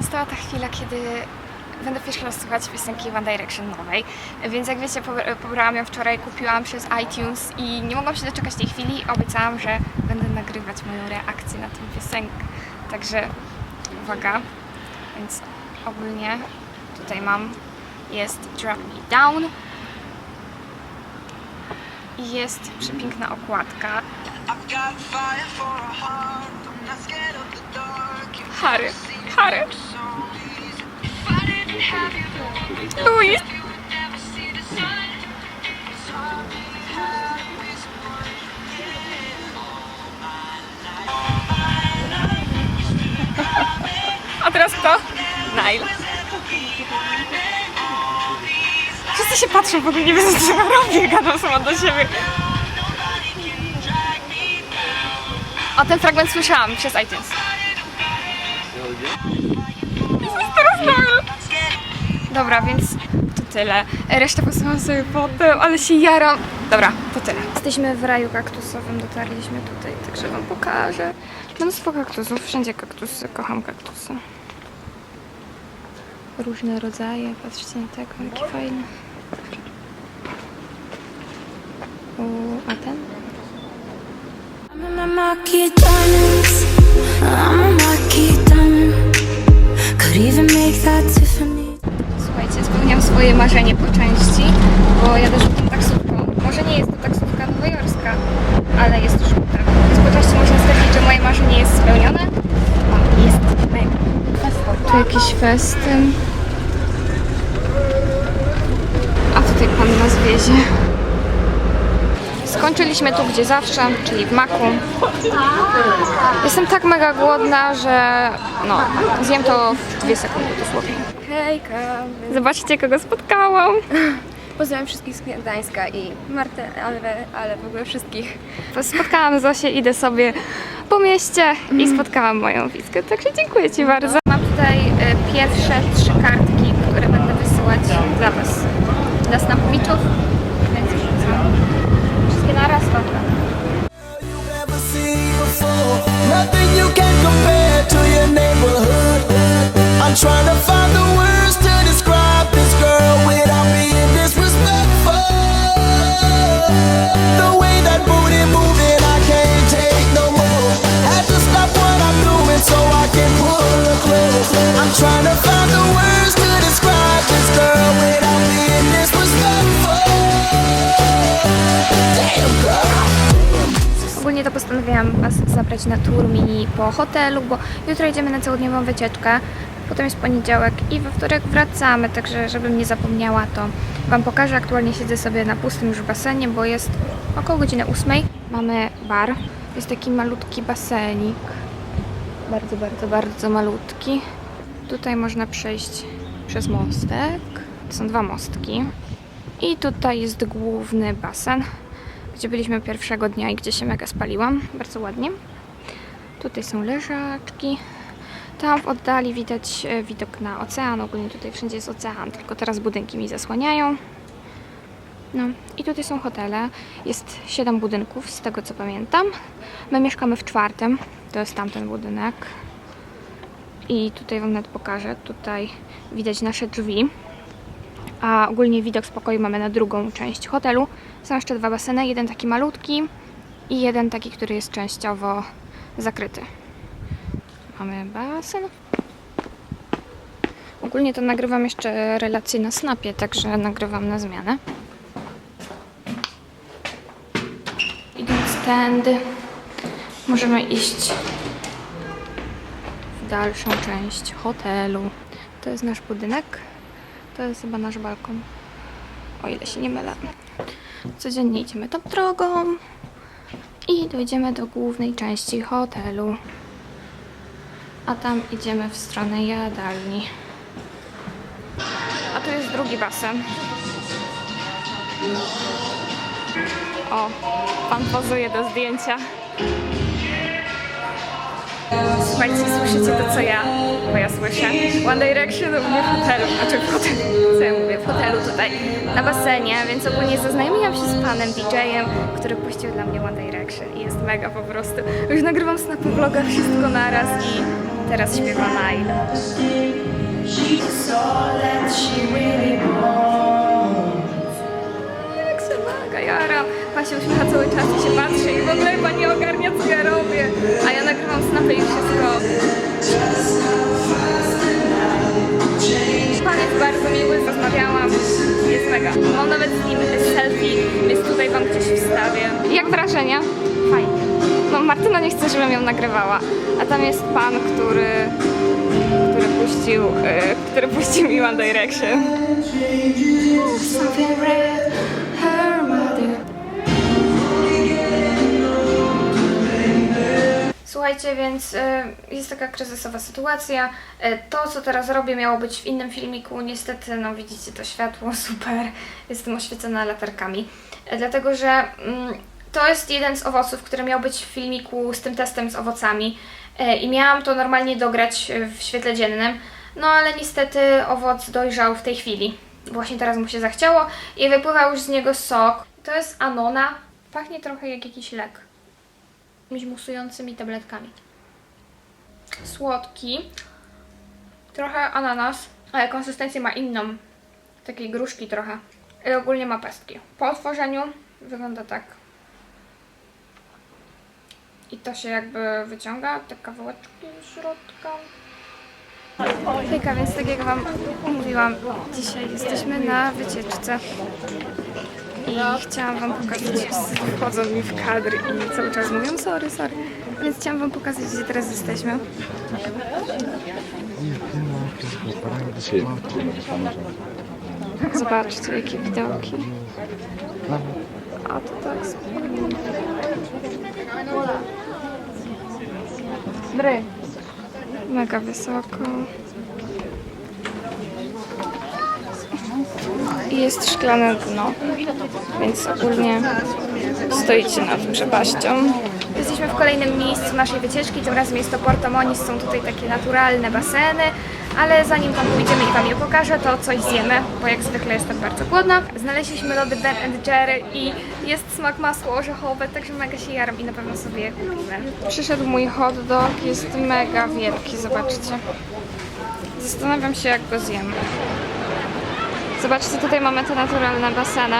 nastała ta chwila, kiedy będę pierwszy raz słuchać piosenki One Direction nowej. Więc jak wiecie, pobra- pobrałam ją wczoraj, kupiłam przez iTunes i nie mogłam się doczekać tej chwili. Obiecałam, że będę nagrywać moją reakcję na tę piosenkę. Także uwaga. Więc ogólnie tutaj mam, jest Drop Me Down i jest przepiękna okładka. Harry, Harry, Louis. A teraz kto? Nile. Wszyscy się patrzą, w ogóle nie wiedzą co robię, gadam sama do siebie. O, ten fragment słyszałam przez iTunes. Dobra, więc to tyle. Resztę posłucham sobie potem, ale się jaram. Dobra, to tyle. Jesteśmy w raju kaktusowym, dotarliśmy tutaj, także wam pokażę. Mnóstwo kaktusów, wszędzie kaktusy, kocham kaktusy. Różne rodzaje, patrzcie na tego, jaki fajny. O, a ten? I'm a marquee diamonds. I'm a marquee Słuchajcie, spełniam swoje marzenie po części, bo jadę żółtą taksówką. Może nie jest to taksówka nowojorska, ale jest żółta. Więc po części można stwierdzić, że moje marzenie jest spełnione. O, jest mega. Tu jakiś festyn. A tutaj pan nas wiezie. Skończyliśmy tu, gdzie zawsze, czyli w maku. Jestem tak mega głodna, że no, zjem to w dwie sekundy dosłownie. Hejka! Zobaczcie, kogo spotkałam. Pozdrawiam wszystkich z Gdańska i Martę, ale, ale w ogóle wszystkich. Spotkałam Zosię, idę sobie po mieście i spotkałam moją Witkę, także dziękuję Ci bardzo. Mam tutaj e, pierwsze trzy kartki, które będę wysyłać dla Was. Dla Snapmiczów, więc wrzucam. Wszystkie Nothing you can compare to your neighborhood. I'm trying to find the words postanowiłam Was zabrać na tour mini po hotelu, bo jutro idziemy na całodniową wycieczkę, potem jest poniedziałek i we wtorek wracamy, także żebym nie zapomniała, to Wam pokażę. Aktualnie siedzę sobie na pustym już basenie, bo jest około godziny 8. Mamy bar, jest taki malutki basenik, bardzo, bardzo, bardzo malutki. Tutaj można przejść przez mostek, to są dwa mostki. I tutaj jest główny basen, gdzie byliśmy pierwszego dnia i gdzie się mega spaliłam. Bardzo ładnie. Tutaj są leżaczki. Tam w oddali widać e, widok na ocean. Ogólnie tutaj wszędzie jest ocean, tylko teraz budynki mi zasłaniają. No i tutaj są hotele. Jest 7 budynków, z tego co pamiętam. My mieszkamy w czwartym. To jest tamten budynek. I tutaj Wam nawet pokażę. Tutaj widać nasze drzwi. A ogólnie widok z pokoju mamy na drugą część hotelu. Są jeszcze dwa baseny, jeden taki malutki i jeden taki, który jest częściowo zakryty. Mamy basen. Ogólnie to nagrywam jeszcze relacje na Snapie, także nagrywam na zmianę. Idąc tędy, możemy iść w dalszą część hotelu. To jest nasz budynek. To jest chyba nasz balkon. O ile się nie mylę. Codziennie idziemy tą drogą i dojdziemy do głównej części hotelu. A tam idziemy w stronę jadalni. A tu jest drugi basen. O, pan pozuje do zdjęcia. Słuchajcie, słyszycie to co ja? Bo ja słyszę One Direction u mnie w hotelu, znaczy w hotelu, co ja mówię, w hotelu tutaj na basenie, więc ogólnie zaznajomiłam się z panem DJ-em, który puścił dla mnie One Direction i jest mega po prostu. Już nagrywam snapy vloga, wszystko naraz i teraz śpiewa Nile. Jak się mega jaram. Pan się uśmiecha cały czas i się patrzy i w ogóle chyba nie ogarnia co ja robię. A ja nagrywam snapy i wszystko. Pan jest bardzo miły, rozmawiałam. Jest mega. Mam nawet z nim selfie, więc tutaj wam gdzieś wstawię. Jak wrażenia? Fajnie. No Martyna nie chce, żebym ją nagrywała. A tam jest pan, który który puścił, e, który puścił mi One Direction. Something red, Słuchajcie, więc e, jest taka kryzysowa sytuacja. E, To, co teraz robię, miało być w innym filmiku. Niestety, no widzicie to światło, super. Jestem oświecona latarkami. E, Dlatego, że mm, to jest jeden z owoców, który miał być w filmiku z tym testem z owocami. E, I miałam to normalnie dograć e, w świetle dziennym. No ale niestety owoc dojrzał w tej chwili. Właśnie teraz mu się zachciało i wypływał już z niego sok. To jest anona. Pachnie trochę jak jakiś lek jakimiś musującymi tabletkami. Słodki, trochę ananas, ale konsystencję ma inną, takiej gruszki trochę. I ogólnie ma pestki. Po otworzeniu wygląda tak. I to się jakby wyciąga, te kawałeczki z środka. Hejka, więc tak jak Wam mówiłam, dzisiaj jesteśmy na wycieczce. I chciałam Wam pokazać, wchodzą mi w kadr i cały czas mówią sorry, sorry. Więc chciałam Wam pokazać, gdzie teraz jesteśmy. Zobaczcie, jakie widoki. A to tak spokojnie. Mega wysoko. I jest szklane dno, więc ogólnie stoicie nad przepaścią. Jesteśmy w kolejnym miejscu naszej wycieczki, tym razem jest to Porto Moniz, są tutaj takie naturalne baseny, ale zanim tam pójdziemy i Wam je pokażę, to coś zjemy, bo jak zwykle jestem bardzo głodna. Znaleźliśmy lody Ben Jerry i jest smak masło orzechowe, także mega się jaram i na pewno sobie je kupimy. Przyszedł mój hot dog, jest mega wielki, zobaczcie. Zastanawiam się, jak go zjemy. Zobaczcie, tutaj mamy te naturalne baseny.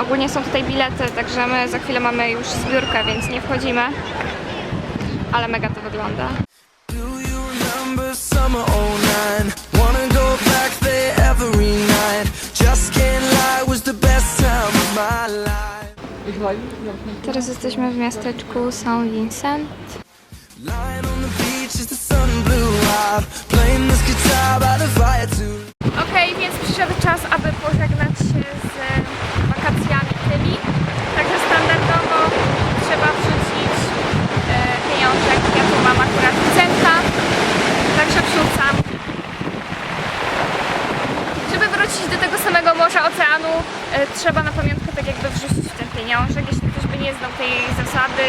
Ogólnie są tutaj bilety, także my za chwilę mamy już zbiórkę, więc nie wchodzimy. Ale mega to wygląda. Do you remember summer 09? Wanna go back there every night. Just can't lie, was the best time of my life. Teraz jesteśmy w miasteczku Saint Vincent. Trzeba na pamiątkę tak jakby wrzucić ten pieniążek. Jeśli ktoś by nie znał tej zasady,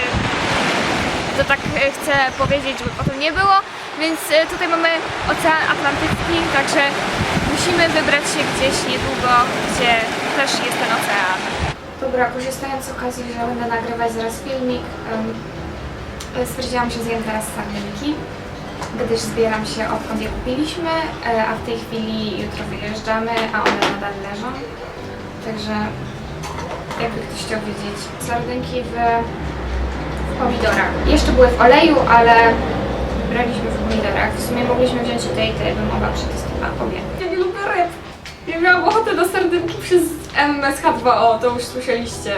to tak e, chcę powiedzieć, żeby o tym nie było. Więc e, tutaj mamy Ocean Atlantycki, także musimy wybrać się gdzieś niedługo, gdzie też jest ten ocean. Dobra, korzystając z okazji, że będę nagrywać zaraz filmik, stwierdziłam, że zjem teraz sardynki, gdyż zbieram się odkąd je kupiliśmy, e, a w tej chwili jutro wyjeżdżamy, a one nadal leżą. Także jakby ktoś chciał wiedzieć, sardynki w w pomidorach. Jeszcze były w oleju, ale braliśmy w pomidorach. W sumie mogliśmy wziąć i te i te, bym mogła przetestować obie. Ja nie lubię ryb. Ja miałam ochotę na sardynki przez MSH2O, to już słyszeliście.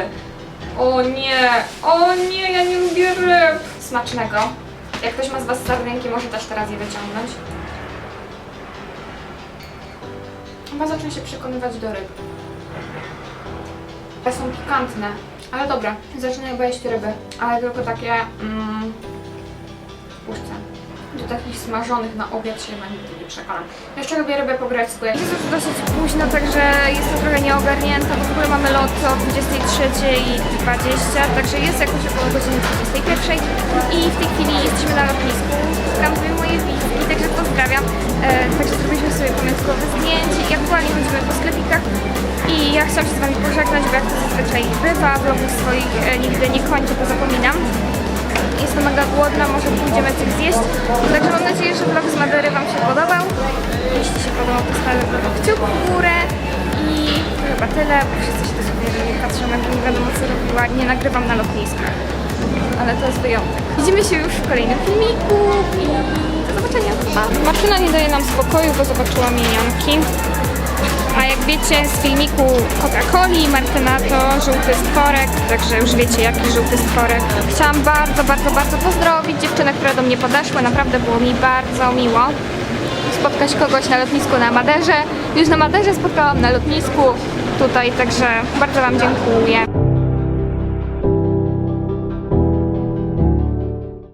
O nie, o nie, ja nie lubię ryb. Smacznego. Jak ktoś ma z Was sardynki, może też teraz je wyciągnąć. Chyba zacznę się przekonywać do ryb. Te są pikantne, ale dobra. Chyba jeść ryby, ale tylko takie mm, w puszce. tu takich smażonych na obiad się chyba nigdy nie przekonam. Jeszcze robię rybę po grecku. Jest już dosyć późno, także jestem trochę nieogarnięta, bo w ogóle mamy lot o 23.20, także jest jakoś około godziny 21 i w tej chwili jesteśmy na lotnisku. Tam moje wizki, także pozdrawiam. E, także zrobiliśmy sobie pamiątkowe zdjęcie i aktualnie chodzimy po sklepikach i ja chciałam się z Wami pożegnać, bo jak to zazwyczaj bywa, vlogów swoich e, nigdy nie kończę, bo zapominam. Jestem mega głodna, może pójdziemy coś zjeść. Także mam nadzieję, że vlog z Madery Wam się podobał. Jeśli się podobał, to stawiam kciuk w górę. I to chyba tyle, bo wszyscy się dosłownie na mnie patrzą, jakby nie wiadomo co robiła. Nie nagrywam na lotniskach. Ale to jest wyjątek. Widzimy się już w kolejnym filmiku i zobaczenia. Pa. Martyna nie daje nam spokoju, bo zobaczyła minionki. A jak wiecie z filmiku Coca-Coli, Martyna to żółty stworek, także już wiecie jaki żółty stworek. Chciałam bardzo, bardzo, bardzo pozdrowić dziewczyny, które do mnie podeszły. Naprawdę było mi bardzo miło spotkać kogoś na lotnisku na Maderze. Już na Maderze spotkałam na lotnisku tutaj, także bardzo Wam dziękuję.